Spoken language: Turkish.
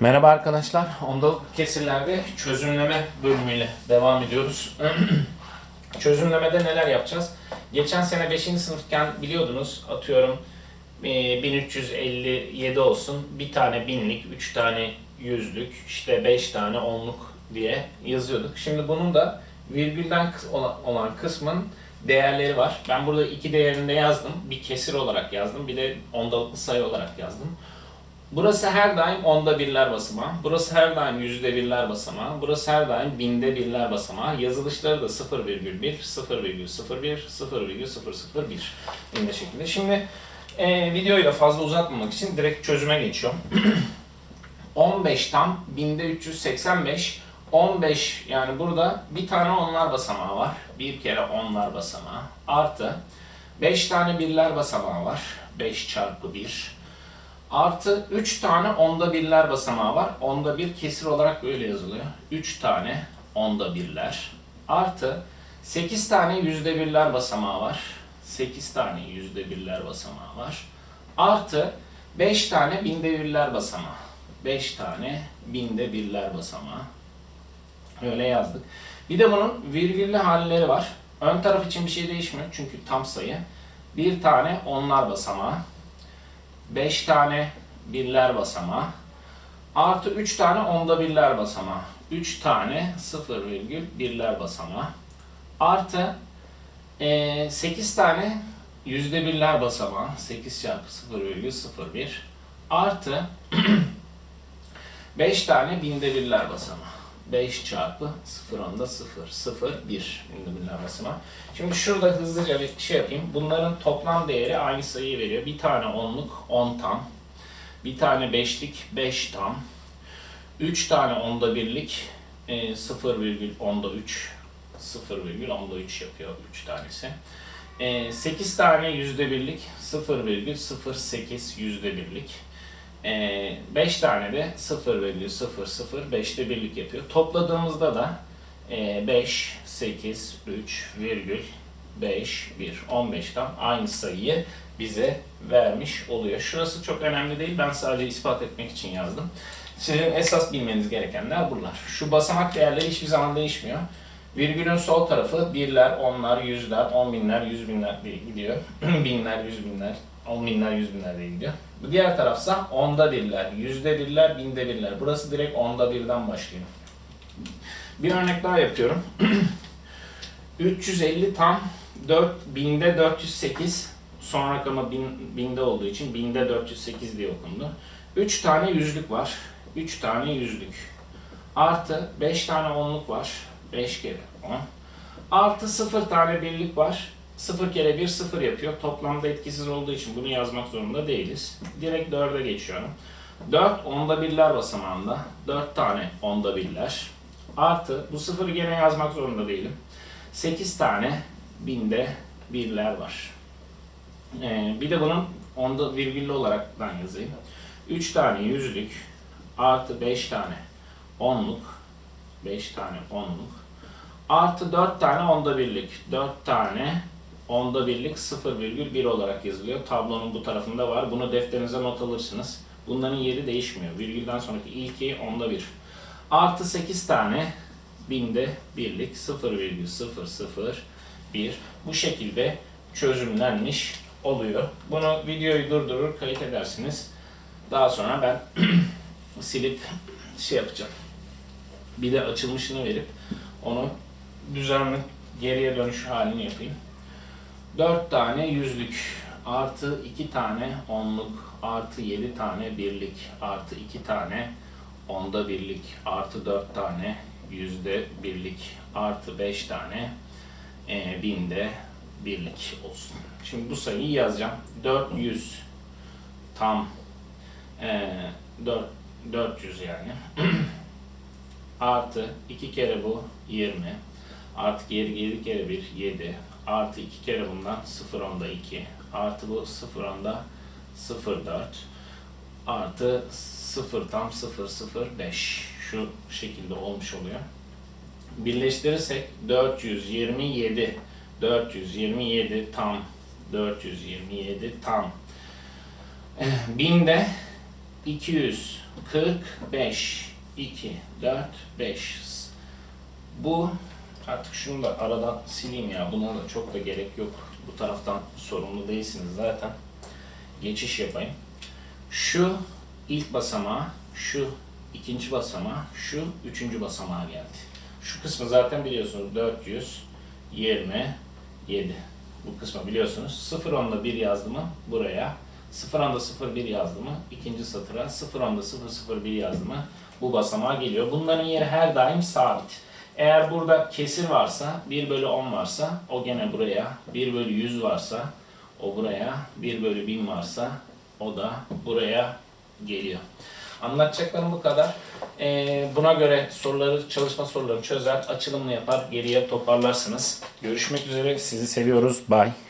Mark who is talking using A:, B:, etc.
A: Merhaba arkadaşlar. Ondalık kesirlerde çözümleme bölümüyle devam ediyoruz. Çözümlemede neler yapacağız? Geçen sene 5. sınıfken biliyordunuz atıyorum e, 1357 olsun. Bir tane binlik, 3 tane yüzlük, işte 5 tane onluk diye yazıyorduk. Şimdi bunun da virgülden olan- kısmın değerleri var. Ben burada iki değerini de yazdım. Bir kesir olarak yazdım. Bir de ondalıklı sayı olarak yazdım. Burası her daim onda birler basamağı. Burası her daim yüzde birler basamağı. Burası her daim binde birler basamağı. Yazılışları da 0,1, 0,01, 0,001 binde şeklinde. Şimdi e, videoyu da fazla uzatmamak için direkt çözüme geçiyorum. 15 tam binde 385. 15 yani burada bir tane onlar basamağı var. Bir kere onlar basamağı. Artı 5 tane birler basamağı var. 5 çarpı 1. Artı 3 tane onda birler basamağı var. Onda bir kesir olarak böyle yazılıyor. 3 tane onda birler. Artı 8 tane yüzde birler basamağı var. 8 tane yüzde birler basamağı var. Artı 5 tane binde birler basamağı. 5 tane binde birler basamağı. Öyle yazdık. Bir de bunun virgüllü halleri var. Ön taraf için bir şey değişmiyor çünkü tam sayı. Bir tane onlar basamağı. 5 tane birler basamağı. Artı 3 tane onda birler basamağı. 3 tane 0 virgül birler basamağı. Artı eee 8 tane yüzde birler basamağı. 8 çarpı 0 virgül 01. Artı 5 tane binde birler basamağı. 5 çarpı 0 onda 0, 0, 1 binde birler basamağı. Şimdi şurada hızlıca bir şey yapayım. Bunların toplam değeri aynı sayıyı veriyor. Bir tane onluk 10 tam. Bir tane beşlik 5 tam. 3 tane onda birlik e, 0 virgül onda 3. 0 virgül onda 3 yapıyor 3 tanesi. E, 8 tane yüzde birlik 0 virgül 08 yüzde birlik. 5 tane de 0 virgül 00 5'te birlik yapıyor. Topladığımızda da e, 5, 8, 3 virgül 5, 1, 15'ten aynı sayıyı bize vermiş oluyor. Şurası çok önemli değil. Ben sadece ispat etmek için yazdım. Sizin esas bilmeniz gerekenler bunlar. Şu basamak değerleri hiçbir zaman değişmiyor. Virgülün sol tarafı birler, onlar, yüzler, on binler, yüz binler diye gidiyor. binler, yüz binler, on binler, yüz binler diye gidiyor. Bu diğer tarafsa onda birler, yüzde birler, binde birler. Burası direkt onda birden başlıyor. Bir örnek daha yapıyorum. 350 tam 4 binde 408 son rakamı bin, binde olduğu için binde 408 diye okundu. 3 tane yüzlük var. 3 tane yüzlük. Artı 5 tane onluk var. 5 kere 10. Artı 0 tane birlik var. 0 kere 1 0 yapıyor. Toplamda etkisiz olduğu için bunu yazmak zorunda değiliz. Direkt 4'e geçiyorum. 4 onda birler basamağında. 4 tane onda birler. Artı bu sıfırı gene yazmak zorunda değilim. 8 tane binde birler var. Ee, bir de bunun onda virgüllü olarak ben yazayım. 3 tane yüzlük artı 5 tane onluk 5 tane onluk artı 4 tane onda birlik 4 tane onda birlik 0,1 olarak yazılıyor. Tablonun bu tarafında var. Bunu defterinize not alırsınız. Bunların yeri değişmiyor. Virgülden sonraki ilki onda bir. Artı 8 tane binde birlik 0,001 bu şekilde çözümlenmiş oluyor. Bunu videoyu durdurur kayıt edersiniz. Daha sonra ben silip şey yapacağım. Bir de açılmışını verip onu düzenli geriye dönüş halini yapayım. 4 tane yüzlük artı 2 tane onluk artı 7 tane birlik artı 2 tane onda birlik artı 4 tane yüzde birlik artı 5 tane e, binde birlik olsun. Şimdi bu sayıyı yazacağım. 400 tam e, 4, 400 yani artı 2 kere bu 20 artı 7, 7 kere 1 7 artı 2 kere bundan 0 onda 2 artı bu 0 onda 0 4 artı 0 tam 0 0 5 şu şekilde olmuş oluyor. Birleştirirsek 427 427 tam. 427 tam. Eh, binde 245 2 4 5 bu artık şunu da aradan sileyim ya buna da çok da gerek yok. Bu taraftan sorumlu değilsiniz zaten. Geçiş yapayım. Şu ilk basamağı şu ikinci basamağı şu üçüncü basamağa geldi. Şu kısmı zaten biliyorsunuz 427 bu kısmı biliyorsunuz. 0 onda 1 yazdı mı buraya. 0 onda 0 1 yazdı mı ikinci satıra. 0 onda 0 0 1 yazdı mı bu basamağa geliyor. Bunların yeri her daim sabit. Eğer burada kesir varsa 1 bölü 10 varsa o gene buraya 1 bölü 100 varsa o buraya 1 bölü 1000 varsa o da buraya geliyor. Anlatacaklarım bu kadar. Ee, buna göre soruları, çalışma soruları çözer, açılımını yapar, geriye toparlarsınız. Görüşmek üzere, sizi seviyoruz. Bye.